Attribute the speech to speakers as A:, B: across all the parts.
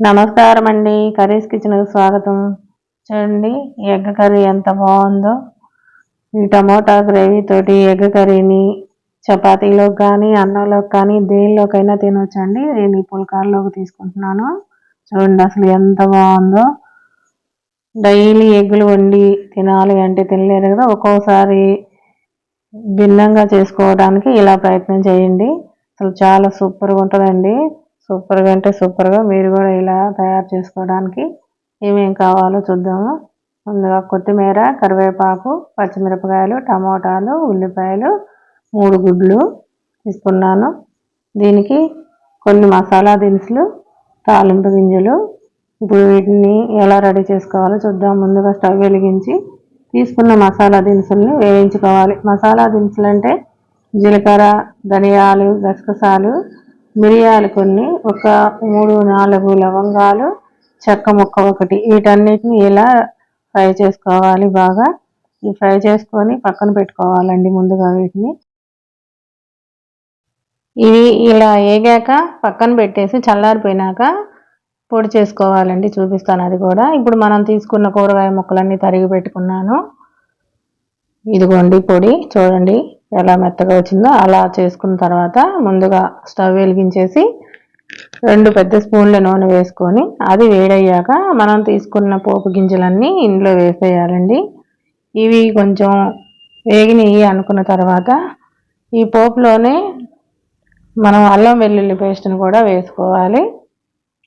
A: నమస్కారం అండి. కర్రీస్ కిచెన్కి స్వాగతం. చూడండి ఎగ్ కర్రీ ఎంత బాగుందో. ఈ టమోటా గ్రేవీతోటి ఎగ్ కర్రీని చపాతీలోకి కానీ అన్నంలోకి కానీ దేనిలోకైనా తినొచ్చండి. నేను ఈ పుల్కార్లోకి తీసుకుంటున్నాను. చూడండి అసలు ఎంత బాగుందో. డైలీ ఎగ్గులు వండి తినాలి అంటే తినలేరు కదా. ఒక్కోసారి భిన్నంగా చేసుకోవడానికి ఇలా ప్రయత్నం చేయండి. అసలు చాలా సూపర్గా ఉంటుందండి. సూపర్గా అంటే సూపర్గా మీరు కూడా ఇలా తయారు చేసుకోవడానికి ఏమేం కావాలో చూద్దాము. ముందుగా కొత్తిమీర కరివేపాకు పచ్చిమిరపకాయలు టమోటాలు ఉల్లిపాయలు మూడు గుడ్లు తీసుకున్నాను. దీనికి కొన్ని మసాలా దినుసులు తాలింపు గింజలు. ఇప్పుడు వీటిని ఎలా రెడీ చేసుకోవాలో చూద్దాం. ముందుగా స్టవ్ వెలిగించి తీసుకున్న మసాలా దినుసుల్ని వేయించుకోవాలి. మసాలా దినుసులు అంటే జీలకర్ర ధనియాలు గసగసాలు మిరియాలు కొన్ని ఒక మూడు నాలుగు లవంగాలు చెక్క ముక్క ఒకటి. వీటన్నిటిని ఇలా ఫ్రై చేసుకోవాలి బాగా. ఈ ఫ్రై చేసుకొని పక్కన పెట్టుకోవాలండి ముందుగా వీటిని. ఇవి ఇలా ఏగాక పక్కన పెట్టేసి చల్లారిపోయినాక పొడి చేసుకోవాలండి చూపిస్తాను అది కూడా. ఇప్పుడు మనం తీసుకున్న కూరగాయ ముక్కలన్నీ తరిగి పెట్టుకున్నాను. ఇదిగోండి పొడి చూడండి. ఎలా మెత్తగా వచ్చిందో అలా చేసుకున్న తర్వాత ముందుగా స్టవ్ వెలిగించేసి రెండు పెద్ద స్పూన్ల నూనె వేసుకొని అది వేడయ్యాక మనం తీసుకున్న పోపు గింజలన్నీ ఇందులో వేసేయాలండి. ఇవి కొంచెం వేగినవి అనుకున్న తర్వాత ఈ పోపులోనే మనం అల్లం వెల్లుల్లి పేస్ట్ని కూడా వేసుకోవాలి.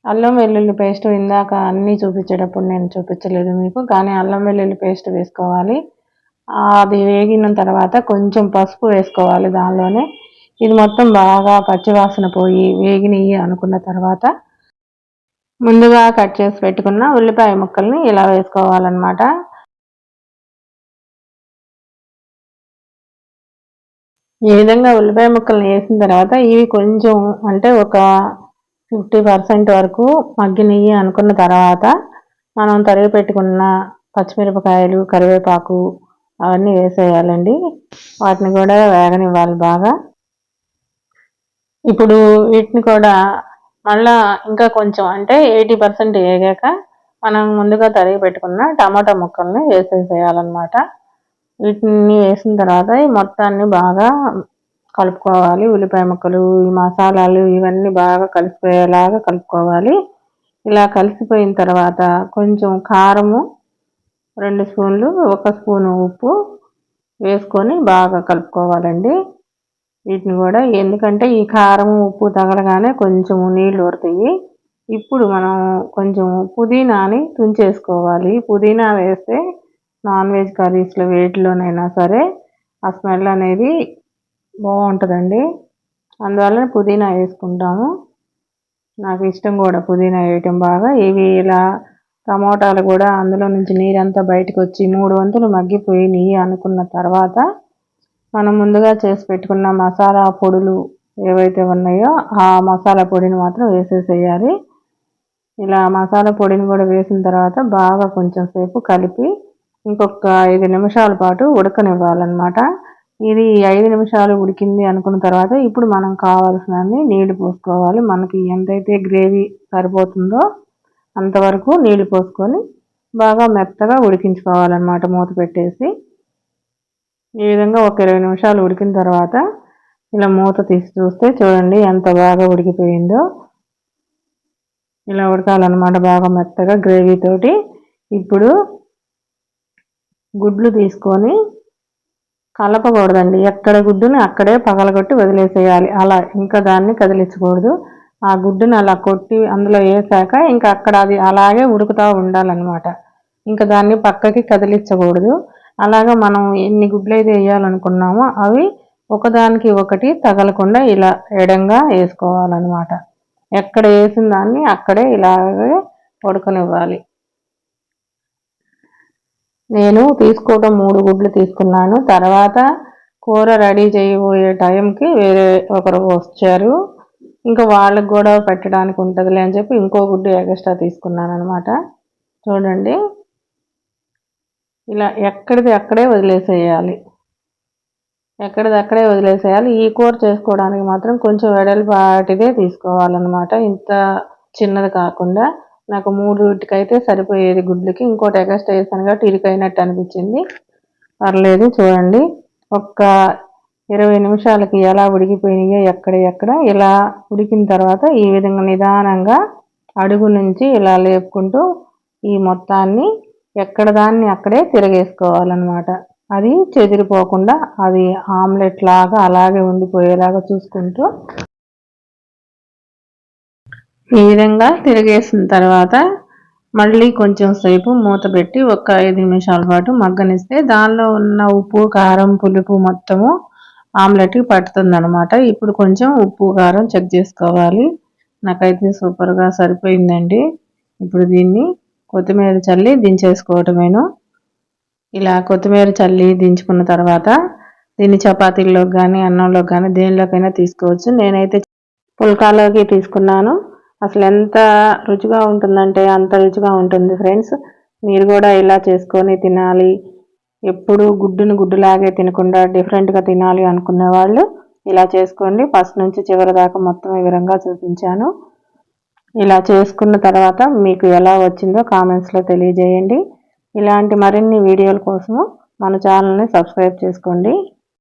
A: అల్లం వెల్లుల్లి పేస్ట్ ఇందాక అన్నీ చూపించేటప్పుడు నేను చూపించలేదు మీకు కానీ అల్లం వెల్లుల్లి పేస్ట్ వేసుకోవాలి. అది వేగిన తర్వాత కొంచెం పసుపు వేసుకోవాలి దానిలోనే. ఇది మొత్తం బాగా పచ్చివాసన పోయి వేగినవి అనుకున్న తర్వాత ముందుగా కట్ చేసి పెట్టుకున్న ఉల్లిపాయ ముక్కల్ని ఇలా వేసుకోవాలన్నమాట. ఈ విధంగా ఉల్లిపాయ ముక్కల్ని వేసిన తర్వాత ఇవి కొంచెం అంటే ఒక ఫిఫ్టీ పర్సెంట్ వరకు మగ్గినయ్యి అనుకున్న తర్వాత మనం తరిగి పెట్టుకున్న పచ్చిమిరపకాయలు కరివేపాకు అవన్నీ వేసేయాలండి. వాటిని కూడా వేగనివ్వాలి బాగా. ఇప్పుడు వీటిని కూడా మళ్ళా ఇంకా కొంచెం అంటే ఎయిటీ పర్సెంట్ వేగాక మనం ముందుగా తరిగి పెట్టుకున్న టమాటా ముక్కల్ని వేసేసేయాలన్నమాట. వీటిని వేసిన తర్వాత ఈ మొత్తాన్ని బాగా కలుపుకోవాలి. ఉల్లిపాయ ముక్కలు ఈ మసాలాలు ఇవన్నీ బాగా కలిసిపోయేలాగా కలుపుకోవాలి. ఇలా కలిసిపోయిన తర్వాత కొంచెం కారము రెండు స్పూన్లు ఒక స్పూను ఉప్పు వేసుకొని బాగా కలుపుకోవాలండి. వీటిని కూడా ఎందుకంటే ఈ కారం ఉప్పు తగలగానే కొంచెం నీళ్ళు ఊరుతాయి. ఇప్పుడు మనం కొంచెం పుదీనాని తుంచేసుకోవాలి. పుదీనా వేస్తే నాన్ వెజ్ కర్రీస్లో వేటిలోనైనా సరే ఆ స్మెల్ అనేది బాగుంటుందండి. అందువల్ల పుదీనా వేసుకుంటాము. నాకు ఇష్టం కూడా పుదీనా వేయటం బాగా. ఇవి ఇలా టమోటాలు కూడా అందులో నుంచి నీరంతా బయటకు వచ్చి మూడు వంతులు మగ్గిపోయినాయి అనుకున్న తర్వాత మనం ముందుగా చేసి పెట్టుకున్న మసాలా పొడులు ఏవైతే ఉన్నాయో ఆ మసాలా పొడిని మాత్రం వేసేసేయాలి. ఇలా మసాలా పొడిని కూడా వేసిన తర్వాత బాగా కొంచెం సేపు కలిపి ఇంకొక ఐదు నిమిషాల పాటు ఉడకనివ్వాలన్నమాట. ఇది ఐదు నిమిషాలు ఉడికింది అనుకున్న తర్వాత ఇప్పుడు మనం కావాల్సినవి నీళ్ళు పోసుకోవాలి. మనకి ఎంతైతే గ్రేవీ సరిపోతుందో అంతవరకు నీళ్ళు పోసుకొని బాగా మెత్తగా ఉడికించుకోవాలన్నమాట మూత పెట్టేసి. ఈ విధంగా ఒక ఇరవై నిమిషాలు ఉడికిన తర్వాత ఇలా మూత తీసి చూస్తే చూడండి ఎంత బాగా ఉడికిపోయిందో. ఇలా ఉడకాలన్నమాట బాగా మెత్తగా గ్రేవీతోటి ఇప్పుడు గుడ్లు తీసుకొని కలపకూడదండి. ఎక్కడ గుడ్డుని అక్కడే పగలగొట్టి వదిలేసేయాలి. అలా ఇంకా దాన్ని కదిలించకూడదు. ఆ గుడ్డుని అలా కొట్టి అందులో వేసాక ఇంకా అక్కడ అది అలాగే ఉడుకుతూ ఉండాలన్నమాట. ఇంకా దాన్ని పక్కకి కదిలించకూడదు. అలాగా మనం ఎన్ని గుడ్లు అయితే వేయాలనుకున్నామో అవి ఒకదానికి ఒకటి తగలకుండా ఇలా ఎడంగా వేసుకోవాలన్నమాట. ఎక్కడ వేసిన దాన్ని అక్కడే ఇలాగే ఉడకనివ్వాలి నేను తీసుకోవడం మూడు గుడ్లు తీసుకున్నాను. తర్వాత కూర రెడీ చేయబోయే టైంకి వేరే ఒకరు వచ్చారు. ఇంకా వాళ్ళకి కూడా పెట్టడానికి ఉంటుందిలే అని చెప్పి ఇంకో గుడ్డు ఎగస్ట్రా తీసుకున్నాను అనమాట చూడండి. ఇలా ఎక్కడిది అక్కడే వదిలేసేయాలి. ఎక్కడిది అక్కడే వదిలేసేయాలి. ఈ కూర చేసుకోవడానికి మాత్రం కొంచెం వెడల్పాటిదే తీసుకోవాలన్నమాట. ఇంత చిన్నది కాకుండా నాకు మూడుటికైతే సరిపోయేది గుడ్లకి. ఇంకోటి ఎగస్ట్రా వేసాను కాబట్టి ఇరుకైనట్టు అనిపించింది. పర్లేదు చూడండి. ఒక్క ఇరవై నిమిషాలకి ఎలా ఉడికిపోయినాయో ఎక్కడ ఎక్కడ ఇలా ఉడికిన తర్వాత ఈ విధంగా నిదానంగా అడుగు నుంచి ఇలా లేపుకుంటూ ఈ మొత్తాన్ని ఎక్కడ దాన్ని అక్కడే తిరగేసుకోవాలన్నమాట. అది చెదిరిపోకుండా అది ఆమ్లెట్ లాగా అలాగే ఉండిపోయేలాగా చూసుకుంటూ ఈ విధంగా తిరిగేసిన తర్వాత మళ్ళీ కొంచెం సేపు మూత పెట్టి ఒక ఐదు నిమిషాల పాటు మగ్గనిస్తే దానిలో ఉన్న ఉప్పు కారం పులుపు మొత్తము ఆమ్లెట్కి పడుతుంది అనమాట ఇప్పుడు కొంచెం ఉప్పు కారం చెక్ చేసుకోవాలి. నాకైతే సూపర్గా సరిపోయిందండి. ఇప్పుడు దీన్ని కొత్తిమీర చల్లి దించేసుకోవటమేను. ఇలా కొత్తిమీర చల్లి దించుకున్న తర్వాత దీన్ని చపాతీల్లోకి కానీ అన్నంలోకి కానీ దేనిలోకైనా తీసుకోవచ్చు. నేనైతే పుల్కాలోకి తీసుకున్నాను. అసలు ఎంత రుచిగా ఉంటుందంటే అంత రుచిగా ఉంటుంది ఫ్రెండ్స్. మీరు కూడా ఇలా చేసుకొని తినాలి. ఎప్పుడు గుడ్డును గుడ్డులాగే తినకుండా డిఫరెంట్గా తినాలి అనుకునే వాళ్ళు ఇలా చేసుకోండి. ఫస్ట్ నుంచి చివరి దాకా మొత్తం వివరంగా చూపించాను. ఇలా చేసుకున్న తర్వాత మీకు ఎలా వచ్చిందో కామెంట్స్లో తెలియజేయండి. ఇలాంటి మరిన్ని వీడియోల కోసము మన ఛానల్ని సబ్స్క్రైబ్ చేసుకోండి.